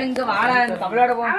இங்க வாடா தமிழோட போய்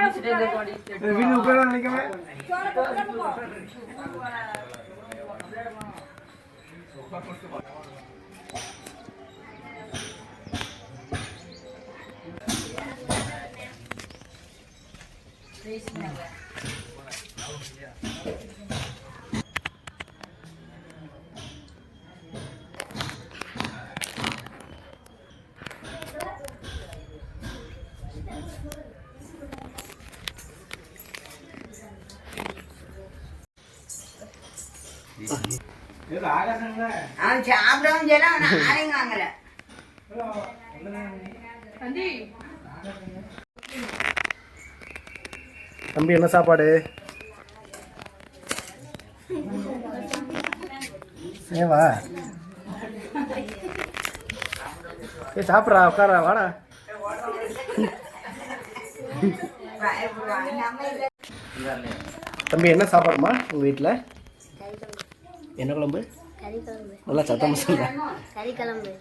அவன் சாப்பிடவும் செய்யல அவன் ஆரையும் வாங்கல. தம்பி. என்ன சாப்பாடு? ஏவா ஏ சாப்பிட்றா உட்காரா வாடா. தம்பி என்ன சாப்பாடுமா உங்கள் வீட்டில் என்ன குழம்பு? நல்லா சத்தமாக சொல்ல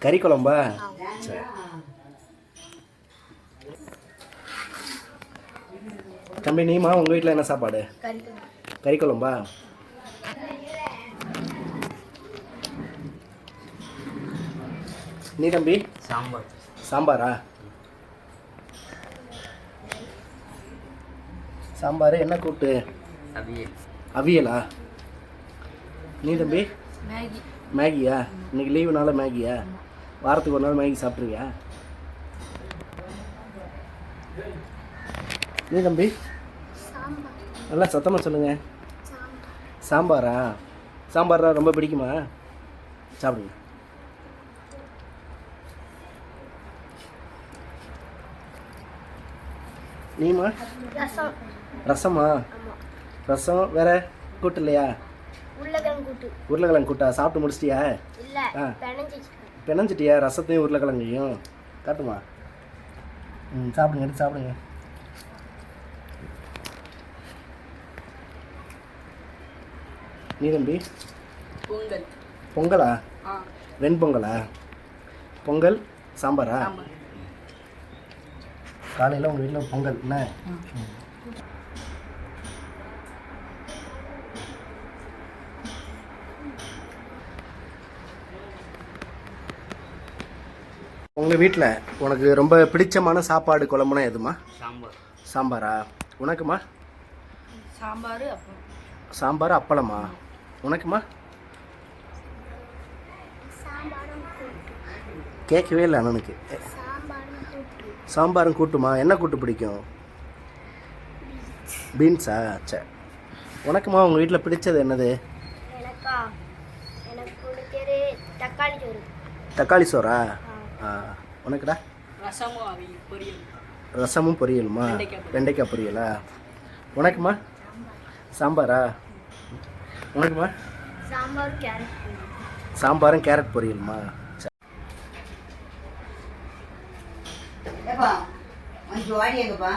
கறி குழம்பு. சரி. தம்பி நீமா உங்கள் வீட்டில் என்ன சாப்பாடு? கறி குழம்பு கறி குழம்பா நீ தம்பி? சாம்பார். சாம்பாரா? சாம்பார் என்ன கூட்டு? அவியல். அவியலா? நீ தம்பி? மேகி. மேகியா? இன்னைக்கு லீவுனால மேகியா? வாரத்துக்கு ஒரு நாள் மேகி சாப்பிட்ருவியா நீ தம்பி? நல்லா சத்தமாக சொல்லுங்க. சாம்பார்? சாம்பாரா ரொம்ப பிடிக்குமா? சாப்பிடுங்க. நீமா ரசம். ரசம் வேற கூட்டு இல்லையா? உருளைக்கிழங்கு கூட்டு. உருளைக்கிழங்கு கூட்டா? சாப்பிட்டு முடிச்சிட்டியா? இல்லை பிணைஞ்சிட்டியா? ரசத்தையும் உருளைக்கிழங்கையும்? காட்டுமா. ம் சாப்பிடுங்க எடுத்து சாப்பிடுங்க. நீ தம்பி பொங்கல்? பொங்கலா வெண்பொங்கலா? பொங்கல் சாம்பாரா? காலையில் உங்கள் வீட்டில் பொங்கல் என்ன? உங்கள் வீட்டில் உனக்கு ரொம்ப பிடிச்சமான சாப்பாடு குழம்புனா எதுமா சாம்பார். சாம்பாரா? உனக்குமா சாம்பார் சாம்பார் அப்பளமா? உனக்குமா சாம்பாரும் கூட்டு கேட்கவே இல்லை அண்ணனுக்கு. சாம்பாரும் கூட்டு. சாம்பாரும் கூட்டுமா? என்ன கூட்டு பிடிக்கும்? பீன்ஸா. சரி உனக்குமா உங்கள் வீட்டில் பிடிச்சது என்னது? எனக்கா? எனக்கு பிடிச்சது தக்காளி சோறு. தக்காளி சோறா? ஆ உனக்குடா? ரசமும் பொரியலுமா? வெண்டைக்காய் பொரியல். உனக்குமா? சாம்பாரா? உனக்குமா? சாம்பார் கேரட் சாம்பாரும் கேரட் பொரியலுமா? ஏப்பா ஜோடி எங்கப்பா?